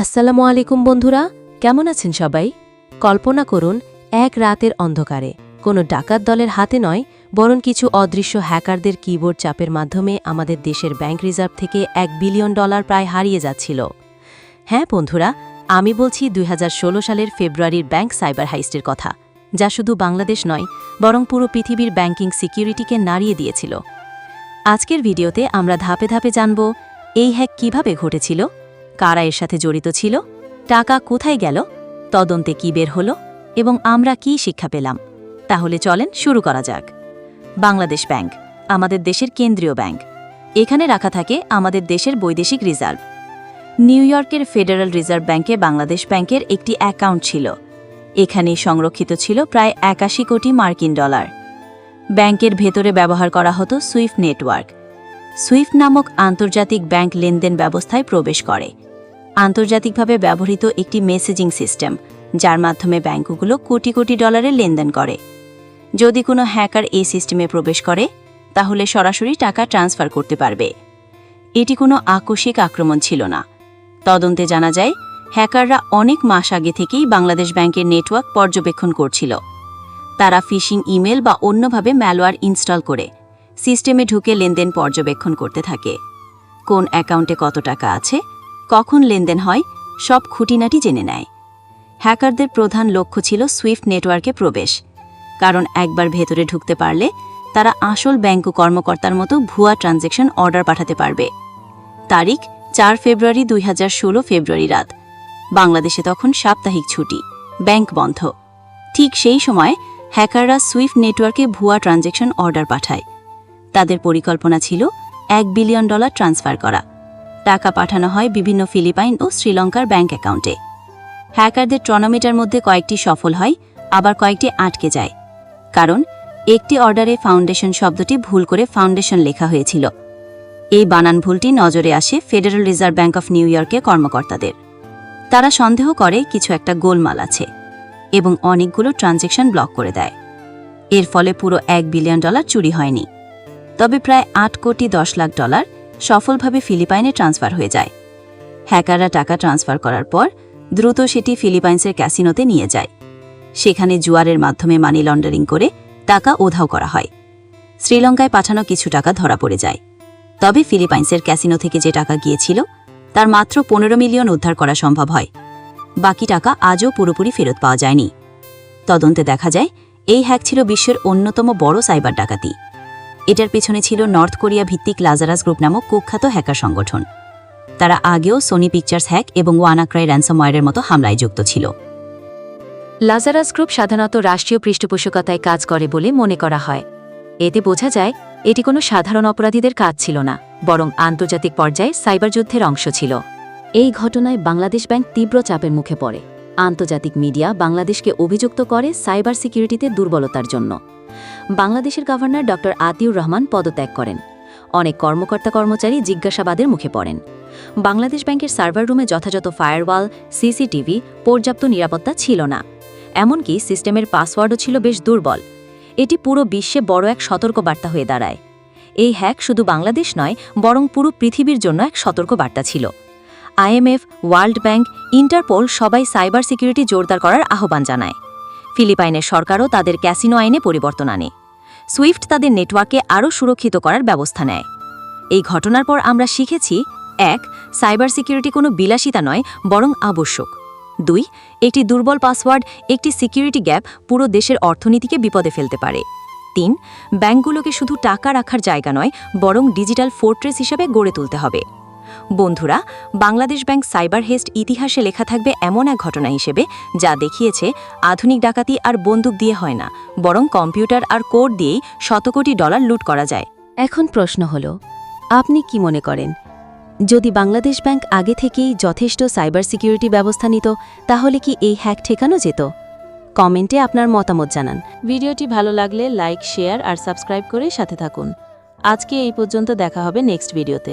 আসসালামু আলাইকুম বন্ধুরা, কেমন আছেন সবাই? কল্পনা করুন, এক রাতের অন্ধকারে। কোনো ডাকাত দলের হাতে নয়, বরং কিছু অদৃশ্য হ্যাকারদের কিবোর্ড চাপের মাধ্যমে আমাদের দেশের ব্যাংক রিজার্ভ থেকে এক বিলিয়ন ডলার প্রায় হারিয়ে যাচ্ছিল। হ্যাঁ বন্ধুরা, আমি বলছি দুই হাজার ষোলো সালের ফেব্রুয়ারির ব্যাংক সাইবার হাইস্টের কথা, যা শুধু বাংলাদেশ নয়, বরং পুরো পৃথিবীর ব্যাংকিং সিকিউরিটিকে নাড়িয়ে দিয়েছিল। আজকের ভিডিওতে আমরা ধাপে ধাপে জানব, এই হ্যাক কীভাবে ঘটেছিল? কারা এর সাথে জড়িত ছিল, টাকা কোথায় গেল, তদন্তে কি বের হলো এবং আমরা কি শিক্ষা পেলাম, তাহলে চলেন শুরু করা যাক। বাংলাদেশ ব্যাংক, আমাদের দেশের কেন্দ্রীয় ব্যাংক, এখানে রাখা থাকে আমাদের দেশের বৈদেশিক রিজার্ভ। নিউ ইয়র্কের ফেডারেল রিজার্ভ ব্যাংকে বাংলাদেশ ব্যাংকের একটি অ্যাকাউন্ট ছিল, এখানেই সংরক্ষিত ছিল প্রায় একাশি কোটি মার্কিন ডলার। ব্যাংকের ভেতরে ব্যবহার করা হতো সুইফট নেটওয়ার্ক। সুইফট নামক আন্তর্জাতিক ব্যাংক লেনদেন ব্যবস্থায় প্রবেশ করে আন্তর্জাতিকভাবে ব্যবহৃত একটি মেসেজিং সিস্টেম যার মাধ্যমে ব্যাংকগুলো কোটি কোটি ডলারের লেনদেন করে। যদি কোনো হ্যাকার এই সিস্টেমে প্রবেশ করে, তাহলে সরাসরি টাকা ট্রান্সফার করতে পারবে। এটি কোনো আকস্মিক আক্রমণ ছিল না। তদন্তে জানা যায়, হ্যাকাররা অনেক মাস আগে থেকেই বাংলাদেশ ব্যাংকের নেটওয়ার্ক পর্যবেক্ষণ করছিল। তারা ফিশিং ইমেল বা অন্যভাবে ম্যালওয়্যার ইনস্টল করে সিস্টেমে ঢুকে লেনদেন পর্যবেক্ষণ করতে থাকে। কোন অ্যাকাউন্টে কত টাকা আছে কখন লেনদেন হয়, সব খুঁটিনাটি জেনে নেয়। হ্যাকারদের প্রধান লক্ষ্য ছিল সুইফট নেটওয়ার্কে প্রবেশ, কারণ একবার ভেতরে ঢুকতে পারলে তারা আসল ব্যাংক কর্মকর্তার মতো ভুয়া ট্রানজ্যাকশন অর্ডার পাঠাতে পারবে। তারিখ, চার ফেব্রুয়ারি দুই ষোলো ফেব্রুয়ারি রাত। বাংলাদেশে তখন সাপ্তাহিক ছুটি, ব্যাংক বন্ধ। ঠিক সেই সময় হ্যাকাররা সুইফট নেটওয়ার্কে ভুয়া ট্রানজ্যাকশন অর্ডার পাঠায়। তাদের পরিকল্পনা ছিল এক বিলিয়ন ডলার ট্রান্সফার করা। টাকা পাঠানো হয় বিভিন্ন ফিলিপাইন ও শ্রীলঙ্কার ব্যাংক অ্যাকাউন্টে। হ্যাকারদের ট্রনোমিটার মধ্যে কয়েকটি সফল হয়, আবার কয়েকটি আটকে যায়। কারণ, একটি অর্ডারে ফাউন্ডেশন শব্দটি ভুল করে ফাউন্ডেশন লেখা হয়েছিল। এই বানান ভুলটি নজরে আসে federal reserve bank of new ইয়র্কের কর্মকর্তাদের। তারা সন্দেহ করে কিছু একটা গোলমাল আছে এবং অনেকগুলো ট্রানজ্যাকশন ব্লক করে দেয়। এর ফলে পুরো এক বিলিয়ন ডলার চুরি হয়নি। তবে প্রায় আট কোটি দশ লাখ ডলার সফলভাবে ফিলিপাইনে ট্রান্সফার হয়ে যায়। হ্যাকাররা টাকা ট্রান্সফার করার পর দ্রুত সেটি ফিলিপাইন্সের ক্যাসিনোতে নিয়ে যায়। সেখানে জুয়ারের মাধ্যমে মানি লন্ডারিং করে টাকা ওধাও করা হয়। শ্রীলঙ্কায় পাঠানো কিছু টাকা ধরা পড়ে যায়। তবে ফিলিপাইন্সের ক্যাসিনো থেকে যে টাকা গিয়েছিল, তার মাত্র পনেরো মিলিয়ন উদ্ধার করা সম্ভব হয়। বাকি টাকা আজও পুরোপুরি ফেরত পাওয়া যায়নি। তদন্তে দেখা যায়, এই হ্যাক ছিল বিশ্বের অন্যতম বড় সাইবার ডাকাতি। এটার পেছনে ছিল নর্থ কোরিয়া ভিত্তিক লাজারাস গ্রুপ নামক কুখ্যাত হ্যাকার সংগঠন। তারা আগেও সোনি পিকচার্স হ্যাক এবং ওয়ানাক্রাই র্যান্সমওয়্যারের মতো হামলায় যুক্ত ছিল। লাজারাস গ্রুপ সাধারণত রাষ্ট্রীয় পৃষ্ঠপোষকতায় কাজ করে বলে মনে করা হয়। এতে বোঝা যায়, এটি কোনো সাধারণ অপরাধীদের কাজ ছিল না, বরং আন্তর্জাতিক পর্যায়ে সাইবার যুদ্ধের অংশ ছিল। এই ঘটনায় বাংলাদেশ ব্যাংক তীব্র চাপের মুখে পড়ে। আন্তর্জাতিক মিডিয়া বাংলাদেশকে অভিযুক্ত করে সাইবার সিকিউরিটিতে দুর্বলতার জন্য। বাংলাদেশের গভর্নর ড আতিউর রহমান পদত্যাগ করেন। অনেক কর্মকর্তা কর্মচারী জিজ্ঞাসাবাদের মুখে পড়েন। বাংলাদেশ ব্যাংকের সার্ভার রুমে যথাযথ ফায়ারওয়াল, সিসিটিভি, পর্যাপ্ত নিরাপত্তা ছিল না। এমনকি সিস্টেমের পাসওয়ার্ডও ছিল বেশ দুর্বল। এটি পুরো বিশ্বে বড় এক সতর্কবার্তা হয়ে দাঁড়ায়। এই হ্যাক শুধু বাংলাদেশ নয়, বরং পুরো পৃথিবীর জন্য এক সতর্কবার্তা ছিল। আইএমএফ, ওয়ার্ল্ড ব্যাংক, ইন্টারপোল সবাই সাইবার সিকিউরিটি জোরদার করার আহ্বান জানায়। ফিলিপাইনের সরকারও তাদের ক্যাসিনো আইনে পরিবর্তন আনে। সুইফট তাদের নেটওয়ার্কে আরও সুরক্ষিত করার ব্যবস্থা নেয়। এই ঘটনার পর আমরা শিখেছি, এক, সাইবার সিকিউরিটি কোনো বিলাসিতা নয়, বরং আবশ্যক। দুই, একটি দুর্বল পাসওয়ার্ড, একটি সিকিউরিটি গ্যাপ পুরো দেশের অর্থনীতিকে বিপদে ফেলতে পারে। তিন, ব্যাংকগুলোকে শুধু টাকা রাখার জায়গা নয়, বরং ডিজিটাল ফোর্ট্রেস হিসেবে গড়ে তুলতে হবে। বন্ধুরা, বাংলাদেশ ব্যাংক সাইবার হেস্ট ইতিহাসে লেখা থাকবে এমন এক ঘটনা হিসেবে, যা দেখিয়েছে আধুনিক ডাকাতি আর বন্দুক দিয়ে হয় না, বরং কম্পিউটার আর কোড দিয়েই শতকোটি ডলার লুট করা যায়। এখন প্রশ্ন হল, আপনি কি মনে করেন, যদি বাংলাদেশ ব্যাংক আগে থেকেই যথেষ্ট সাইবার সিকিউরিটি ব্যবস্থা নিত, তাহলে কি এই হ্যাক ঠেকানো যেত? কমেন্টে আপনার মতামত জানান। ভিডিওটি ভালো লাগলে লাইক, শেয়ার আর সাবস্ক্রাইব করে সাথে থাকুন। আজকে এই পর্যন্ত দেখা হবে নেক্সট ভিডিওতে।